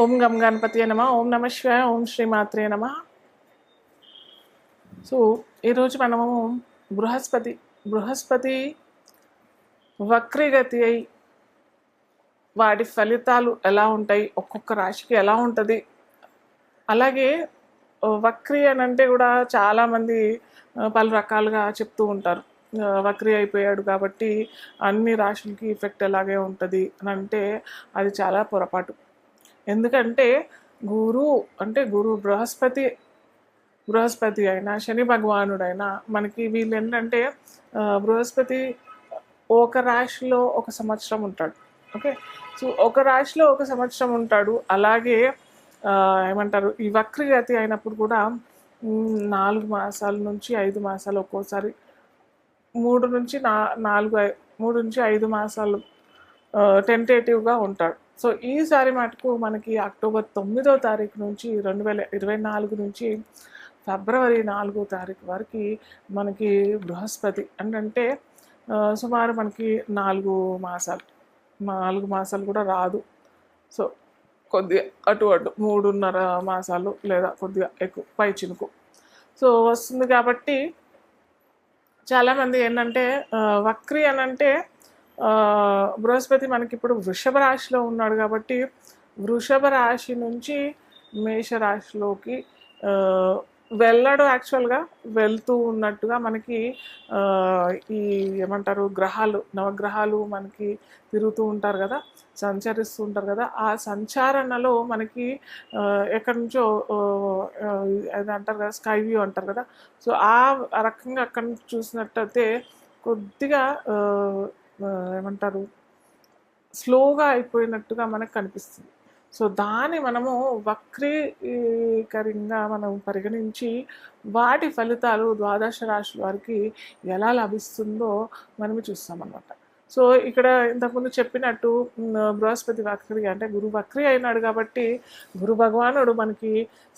ఓం గం గణపతి నమ ఓం నమ శివాయ ఓం శ్రీమాత్రే నమ. సో ఈరోజు మనము బృహస్పతి బృహస్పతి వక్రీగతి అయి వాటి ఫలితాలు ఎలా ఉంటాయి ఒక్కొక్క రాశికి ఎలా ఉంటుంది. అలాగే వక్రీ అని అంటే కూడా చాలామంది పలు రకాలుగా చెప్తూ ఉంటారు. వక్రీ అయిపోయాడు కాబట్టి అన్ని రాశులకి ఎఫెక్ట్ ఎలాగే ఉంటుంది అని అంటే అది చాలా పొరపాటు. ఎందుకంటే గురు అంటే గురు బృహస్పతి బృహస్పతి అయినా శని భగవానుడైనా మనకి వీళ్ళు ఏంటంటే బృహస్పతి ఒక రాశిలో ఒక సంవత్సరం ఉంటాడు. ఓకే? సో ఒక రాశిలో ఒక సంవత్సరం ఉంటాడు. అలాగే ఏమంటారు ఈ వక్రగతి అయినప్పుడు కూడా నాలుగు మాసాల నుంచి ఐదు మాసాలు ఒక్కోసారి మూడు నుంచి నా నాలుగు మూడు నుంచి ఐదు మాసాలు టెంటేటివ్గా ఉంటాడు. సో ఈసారి మటుకు మనకి అక్టోబర్ తొమ్మిదో తారీఖు నుంచి రెండు వేల ఇరవై నాలుగు నుంచి ఫిబ్రవరి నాలుగో తారీఖు వరకు మనకి బృహస్పతి అంటే సుమారు మనకి నాలుగు మాసాలు నాలుగు మాసాలు కూడా రాదు. సో కొద్దిగా అటు అటు మూడున్నర మాసాలు లేదా కొద్దిగా ఎక్కువ పై చినుకు. సో వస్తుంది కాబట్టి చాలామంది ఏంటంటే వక్రీ వక్రి అని అంటే బృహస్పతి మనకి ఇప్పుడు వృషభ రాశిలో ఉన్నాడు కాబట్టి వృషభ రాశి నుంచి మేష రాశిలోకి వెళ్ళడు యాక్చువల్గా వెళ్తూ ఉన్నట్టుగా మనకి ఈ ఏమంటారు గ్రహాలు నవగ్రహాలు మనకి తిరుగుతూ ఉంటారు కదా సంచరిస్తూ ఉంటారు కదా ఆ సంచారణలో మనకి ఎక్కడి నుంచో అది అంటారు కదా స్కై వ్యూ అంటారు కదా సో ఆ రకంగా అక్కడి నుంచి చూసినట్టయితే కొద్దిగా ఏమంటారు? స్లోగా అయిపోయినట్టుగా మనకు కనిపిస్తుంది. సో దాన్ని మనము వక్రీకరంగా మనం పరిగణించి వాటి ఫలితాలు ద్వాదశ రాశి వారికి ఎలా లభిస్తుందో మనము చూస్తామన్నమాట. సో ఇక్కడ ఇంతకుముందు చెప్పినట్టు బృహస్పతి వక్రి అంటే గురు వక్రి అయినాడు కాబట్టి గురు భగవానుడు మనకి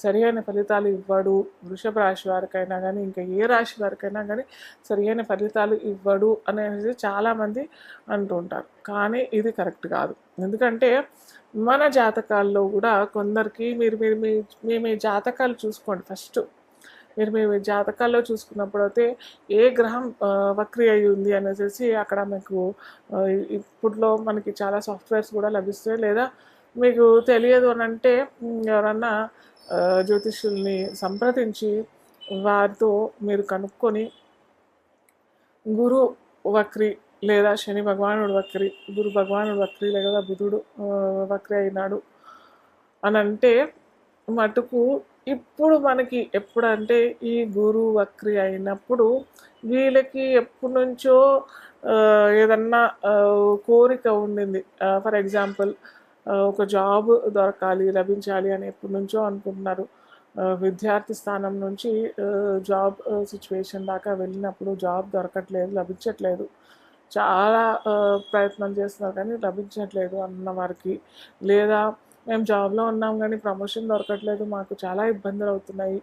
సరియైన ఫలితాలు ఇవ్వడు. వృషభ రాశి వారికైనా కానీ ఇంకా ఏ రాశి వారికైనా కానీ సరి అయిన ఫలితాలు ఇవ్వడు అనేది చాలామంది అంటుంటారు కానీ ఇది కరెక్ట్ కాదు. ఎందుకంటే మన జాతకాల్లో కూడా కొందరికి మీరు మీరు మీ మీ మీ జాతకాలు చూసుకోండి ఫస్ట్. మీరు మీ జాతకాల్లో చూసుకున్నప్పుడు అయితే ఏ గ్రహం వక్రి అయి ఉంది అనేసి అక్కడ మీకు ఇప్పుడులో మనకి చాలా సాఫ్ట్వేర్స్ కూడా లభిస్తాయి. లేదా మీకు తెలియదు అని అంటే ఎవరన్నా జ్యోతిష్యుల్ని సంప్రదించి వారితో మీరు కనుక్కొని గురు వక్రి లేదా శని భగవానుడు వక్రి గురు భగవానుడు వక్రి లేదా బుధుడు వక్రి అయినాడు అని అంటే మటుకు ఇప్పుడు మనకి ఎప్పుడంటే ఈ గురు వక్రి అయినప్పుడు వీళ్ళకి ఎప్పటి నుంచో ఏదన్నా కోరిక ఉండింది. ఫర్ ఎగ్జాంపుల్ ఒక జాబ్ దొరకాలి లభించాలి అని ఎప్పటి నుంచో అనుకుంటున్నారు. విద్యార్థి స్థానం నుంచి జాబ్ సిచ్యువేషన్ దాకా వెళ్ళినప్పుడు జాబ్ దొరకట్లేదు లభించట్లేదు. చాలా ప్రయత్నం చేస్తున్నారు కానీ లభించట్లేదు అన్న వారికి. లేదా మేము జాబ్లో ఉన్నాం కానీ ప్రమోషన్ దొరకట్లేదు మాకు చాలా ఇబ్బందులు అవుతున్నాయి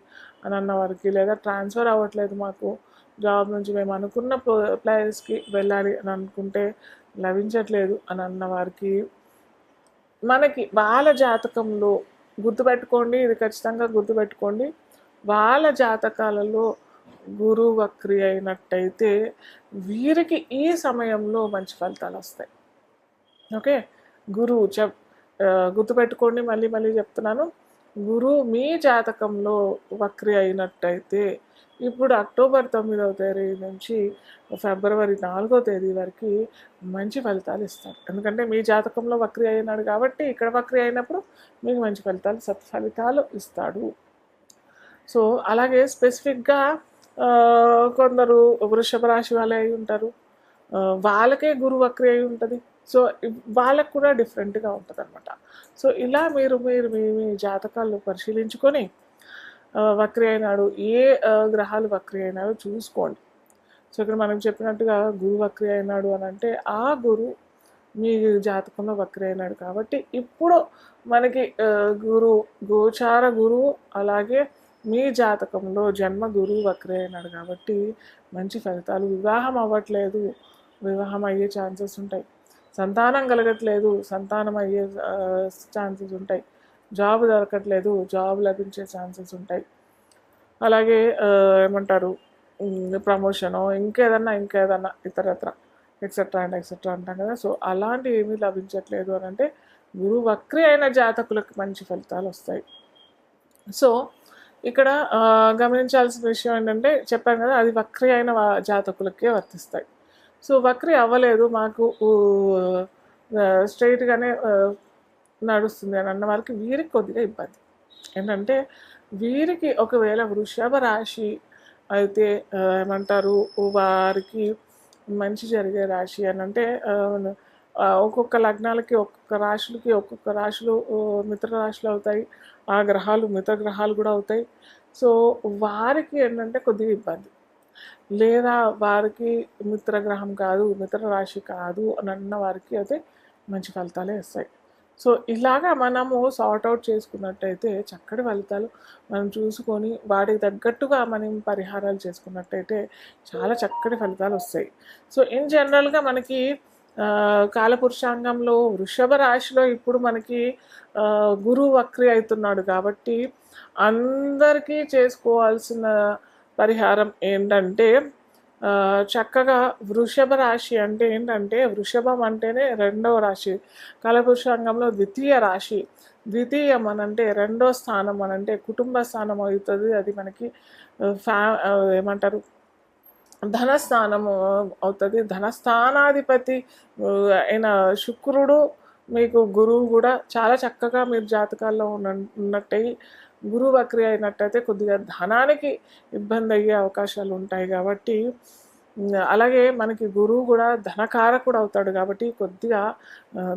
అని అన్న వారికి. లేదా ట్రాన్స్ఫర్ అవ్వట్లేదు మాకు జాబ్ నుంచి. మేము అనుకున్న ప్లేస్కి వెళ్ళాలి అని అనుకుంటే లభించట్లేదు అని అన్న వారికి. మనకి వాళ్ళ జాతకంలో గుర్తుపెట్టుకోండి ఇది ఖచ్చితంగా గుర్తుపెట్టుకోండి. వాళ్ళ జాతకాలలో గురువు వక్రి అయినట్టయితే వీరికి ఈ సమయంలో మంచి ఫలితాలు వస్తాయి. ఓకే? గురువు చెప్ గుర్తుపెట్టుకోండి మళ్ళీ మళ్ళీ చెప్తున్నాను. గురువు మీ జాతకంలో వక్రి అయినట్టయితే ఇప్పుడు అక్టోబర్ తొమ్మిదవ తేదీ నుంచి ఫిబ్రవరి నాలుగో తేదీ వరకు మంచి ఫలితాలు ఇస్తారు. ఎందుకంటే మీ జాతకంలో వక్రి అయినాడు కాబట్టి ఇక్కడ వక్రి అయినప్పుడు మీకు మంచి ఫలితాలు సత్ఫలితాలు ఇస్తాడు. సో అలాగే స్పెసిఫిక్గా కొందరు వృషభ రాశి వాళ్ళే అయి ఉంటారు. వాళ్ళకే గురు వక్రి అయి ఉంటుంది. సో వాళ్ళకు కూడా డిఫరెంట్గా ఉంటుంది అనమాట సో ఇలా మీరు మీరు మీ మీ జాతకాలు పరిశీలించుకొని వక్రి అయినాడు ఏ గ్రహాలు వక్రి అయినాడో చూసుకోండి. సో ఇక్కడ మనం చెప్పినట్టుగా గురు వక్రి అయినాడు అని అంటే ఆ గురు మీ జాతకంలో వక్రి అయినాడు కాబట్టి ఇప్పుడు మనకి గురు గోచార గురువు అలాగే మీ జాతకంలో జన్మ గురువు వక్రి అయినాడు కాబట్టి మంచి ఫలితాలు వివాహం అవ్వట్లేదు. వివాహం అయ్యే ఛాన్సెస్ ఉంటాయి. సంతానం కలగట్లేదు సంతానం అయ్యే ఛాన్సెస్ ఉంటాయి. జాబ్ దొరకట్లేదు జాబ్ లభించే ఛాన్సెస్ ఉంటాయి. అలాగే ఏమంటారు ప్రమోషను ఇంకేదన్నా ఇంకేదన్నా ఇతరత్ర ఎక్సెట్రా అండ్ ఎక్సెట్రా అంటాం కదా. సో అలాంటివి ఏమీ లభించట్లేదు అని అంటే గురువు వక్రి అయిన జాతకులకు మంచి ఫలితాలు వస్తాయి. సో ఇక్కడ గమనించాల్సిన విషయం ఏంటంటే చెప్పాను కదా అది వక్రి అయిన జాతకులకే వర్తిస్తాయి. సో వక్రి అవ్వలేదు మాకు స్ట్రైట్గానే నడుస్తుంది అని అన్న వాళ్ళకి వీరికి కొద్దిగా ఇబ్బంది. ఏంటంటే వీరికి ఒకవేళ వృషభ రాశి అయితే ఏమంటారు వారికి మంచి జరిగే రాశి అని అంటే ఒక్కొక్క లగ్నాలకి ఒక్కొక్క రాశులకి ఒక్కొక్క రాశులు మిత్ర రాశులు అవుతాయి ఆ గ్రహాలు మిత్ర గ్రహాలు కూడా అవుతాయి. సో వారికి ఏంటంటే కొద్దిగా ఇబ్బంది. లేదా వారికి మిత్రగ్రహం కాదు మిత్ర రాశి కాదు అని అన్న వారికి అయితే మంచి ఫలితాలే వస్తాయి. సో ఇలాగా మనము సార్ట్ అవుట్ చేసుకున్నట్టయితే చక్కటి ఫలితాలు మనం చూసుకొని వాటికి తగ్గట్టుగా మనం పరిహారాలు చేసుకున్నట్టయితే చాలా చక్కటి ఫలితాలు వస్తాయి. సో ఇన్ జనరల్గా మనకి కాలపురుషాంగంలో వృషభ రాశిలో ఇప్పుడు మనకి గురువు వక్రి అవుతున్నాడు కాబట్టి అందరికీ చేసుకోవాల్సిన పరిహారం ఏంటంటే చక్కగా వృషభ రాశి అంటే ఏంటంటే వృషభం అంటేనే రెండవ రాశి. కలపురుషాంగంలో ద్వితీయ రాశి. ద్వితీయం అనంటే రెండో స్థానం అనంటే కుటుంబ స్థానం అవుతుంది. అది మనకి ఫ్యా ఏమంటారు? ధనస్థానము అవుతుంది. ధనస్థానాధిపతి అయిన శుక్రుడు మీకు గురువు కూడా చాలా చక్కగా మీరు జాతకాల్లో ఉన్న ఉన్నట్టయి గురువు వక్రి అయినట్టయితే కొద్దిగా ధనానికి ఇబ్బంది అయ్యే అవకాశాలు ఉంటాయి కాబట్టి అలాగే మనకి గురువు కూడా ధనకారకుడు అవుతాడు కాబట్టి కొద్దిగా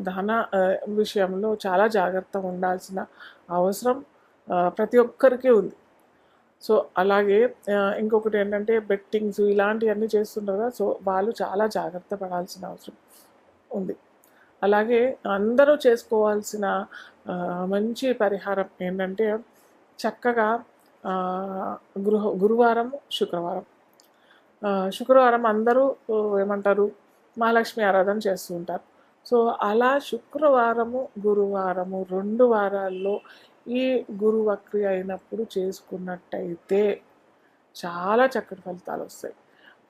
ధన విషయంలో చాలా జాగ్రత్తగా ఉండాల్సిన అవసరం ప్రతి ఒక్కరికి ఉంది. సో అలాగే ఇంకొకటి ఏంటంటే బెట్టింగ్స్ ఇలాంటివన్నీ చేస్తుంటారు సో వాళ్ళు చాలా జాగ్రత్త పడాల్సిన అవసరం ఉంది. అలాగే అందరూ చేసుకోవాల్సిన మంచి పరిహారం ఏంటంటే చక్కగా గృహ గురువారం శుక్రవారం. శుక్రవారం అందరూ ఏమంటారు మహాలక్ష్మి ఆరాధన చేస్తూ ఉంటారు. సో అలా శుక్రవారము గురువారము రెండు వారాల్లో ఈ గురువక్రి అయినప్పుడు చేసుకున్నట్టయితే చాలా చక్కటి ఫలితాలు వస్తాయి.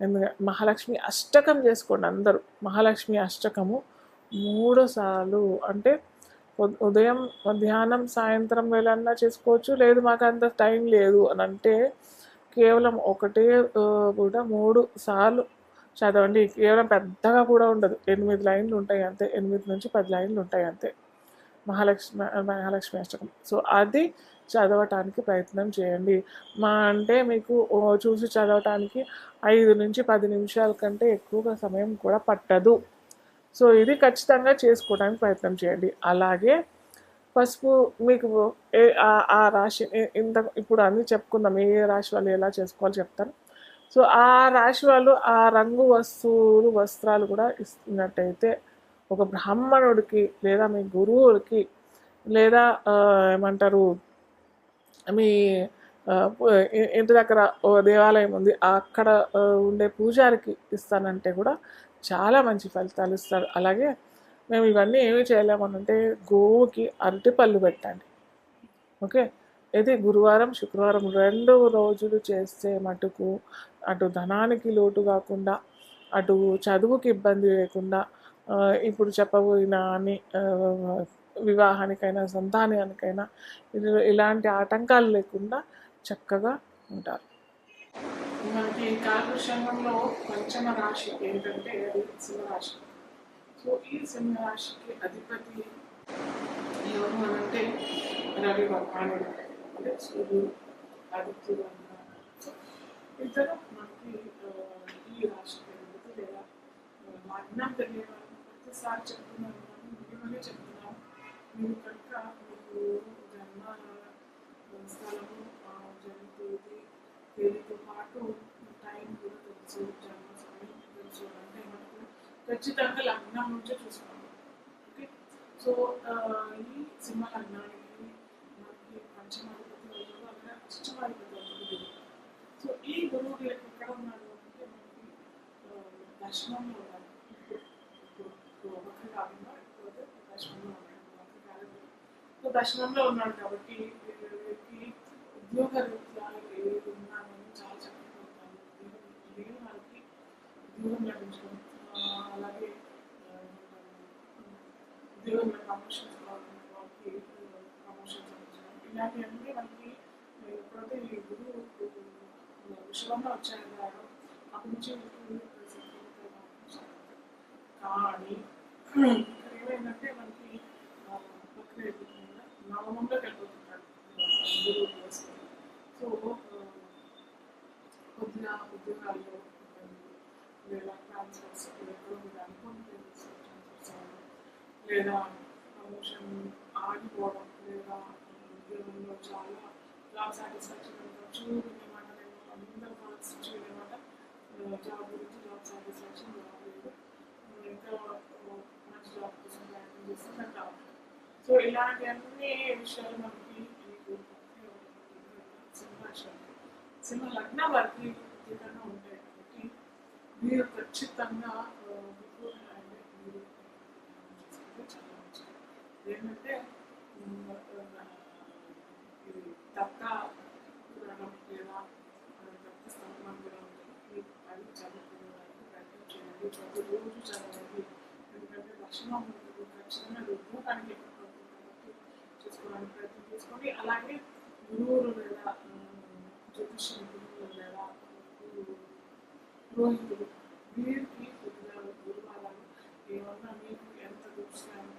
ఎందుకంటే మహాలక్ష్మి అష్టకం చేసుకోండి అందరూ. మహాలక్ష్మి అష్టకము మూడు సార్లు అంటే ఉదయం మధ్యాహ్నం సాయంత్రం వేళన్నా చేసుకోవచ్చు. లేదు మాకు అంత టైం లేదు అని అంటే కేవలం ఒకటే కూడా మూడు సార్లు చదవండి. కేవలం పెద్దగా కూడా ఉండదు. ఎనిమిది లైన్లు ఉంటాయి అంతే. ఎనిమిది నుంచి పది లైన్లు ఉంటాయి అంతే. మహాలక్ష్మి మహాలక్ష్మి అష్టకం. సో అది చదవటానికి ప్రయత్నం చేయండి. మా అంటే మీకు చూసి చదవటానికి ఐదు నుంచి పది నిమిషాల కంటే ఎక్కువగా సమయం కూడా పట్టదు. సో ఇది ఖచ్చితంగా చేసుకోవడానికి ప్రయత్నం చేయండి. అలాగే పసుపు మీకు ఏ ఆ- రాశి ఇంత ఇప్పుడు అన్నీ చెప్పుకుందాం ఏ రాశి వాళ్ళు ఎలా చేసుకోవాలో చెప్తాను. సో ఆ రాశి వాళ్ళు ఆ రంగు వస్తువులు వస్త్రాలు కూడా ఇస్తున్నట్టయితే ఒక బ్రాహ్మణుడికి లేదా మీ గురువులకి లేదా ఏమంటారు మీ ఇంటి దగ్గర ఓ దేవాలయం ఉంది అక్కడ ఉండే పూజారికి ఇస్తానంటే కూడా చాలా మంచి ఫలితాలు ఇస్తారు. అలాగే మేము ఇవన్నీ ఏమి చేయలేమనంటే గోవుకి అరటిపళ్ళు పెట్టండి. ఓకే? ఇది గురువారం శుక్రవారం రెండు రోజులు చేస్తే మటుకు అటు ధనానికి లోటు కాకుండా అటు చదువుకి ఇబ్బంది లేకుండా ఇప్పుడు చెప్పబోయిన అని వివాహానికైనా సంతానానికైనా ఇలాంటి ఆటంకాలు లేకుండా చక్కగా ఉంటారు. మనకి కాలక్షేమంలో పంచమ రాశి ఏంటంటే అది సింహరాశి సో ఈ సింహరాశికి అధిపతి ఎవరు అంటే రవి భగవానుడు. అంటే సూర్యుడు ఆదిత్యుడు అన్నారు సో ఇద్దరు మనకి ఈ రాశికి అధిపతి లేదా ఆ, లగ్నం తెలియవారు ప్రతిసారి చెప్తున్నాను కానీ మిమ్మల్ని చెప్తున్నాం మీరు కనుక మీకు జన్మ స్థలము తేదీతో పాటు టైం కూడా తెలుసు జన్మ సమయం తెలుసు అంటే మనకు ఖచ్చితంగా లగ్నం నుంచే చూసుకోవాలి. ఓకే సో ఆ, ఈ సింహ లగ్నానికి మనకి పంచమాధిపతి అవుతాడు అలాగే అష్టమాధిపతి అవుతాడు గురువు. సో ఈ గురువు రేపు ఎక్కడ ఉన్నాడు అంటే మనకి ఆ, దశమంలో ఉన్నాడు. ఇప్పుడు ఇప్పుడు ఇప్పుడు ఒకటి కాకుండా ఇప్పుడు దశమంలో ఉన్నాడు. ఒకటి కాలేదు సో దర్శనంలో ఉన్నాడు కాబట్టి వీరికి ఉద్యోగ రీత్యా ఏది ఉన్నా నేను చాలా చక్కగా ఉంటాను నేను వారికి లభించడం అలాగే ఉద్యోగంలో ప్రమోషన్స్ వాళ్ళకి ప్రమోషన్స్ ఇలాంటివన్నీ మనకి ఎప్పుడైతే ఈ గురువు విషయంలో వచ్చాయో అప్పటి నుంచి కానీ ఇక్కడ ఏమైందంటే మనకి ప్రక్రియ అయిపోతుందా వెళ్ళిపోతుంటాడు గురువు సో కొద్దిగా ఉద్యోగాలు ఇబ్బందులు, లేదా ట్రాన్స్ఫర్స్ ఎక్కడో మీరు అనుకుని ట్రాన్స్ఫర్స్ అవ్వడం లేదా ప్రమోషన్ ఆగిపోవడం లేదా ఉద్యోగంలో చాలా జాబ్ సాటిస్ఫాక్షన్ ఉండొచ్చు వినేమాట అందరూ కాల్స్ వినేమాట జాబ్ గురించి జాబ్ సాటిస్ఫాక్షన్ రాలేదు. ఇంకా మంచి జాబ్ కోసం ప్రయత్నం చేస్తే నాకు రావట్లేదు సో ఇలాంటి అన్ని విషయాలు మనకి మీకు సింహాచలం సింహ లగ్న వారికి ప్రత్యేకంగా ఉంటాయి కాబట్టి మీరు ఖచ్చితంగా చేసుకుంటే చాలా మంచిది ఏంటంటే దత్త పురాణం లేదా దత్త స్థానం కూడా ఉంటుంది అది చదువుకోవడానికి ప్రయత్నం చేయండి ప్రతిరోజు చదవండి ఎందుకంటే దర్శనం ఉంటుంది ఖచ్చితంగా రుద్రటానికి తనకి అవుతుంది కాబట్టి చేసుకోవడానికి ప్రయత్నం చేసుకోండి అలాగే గురువులు లేదా జ్యోతిష్యం గురువులు లేదా రోహితులు వీరికి కొద్దిగా గురువారాలు ఏమన్నా మీకు ఎంత దృష్టి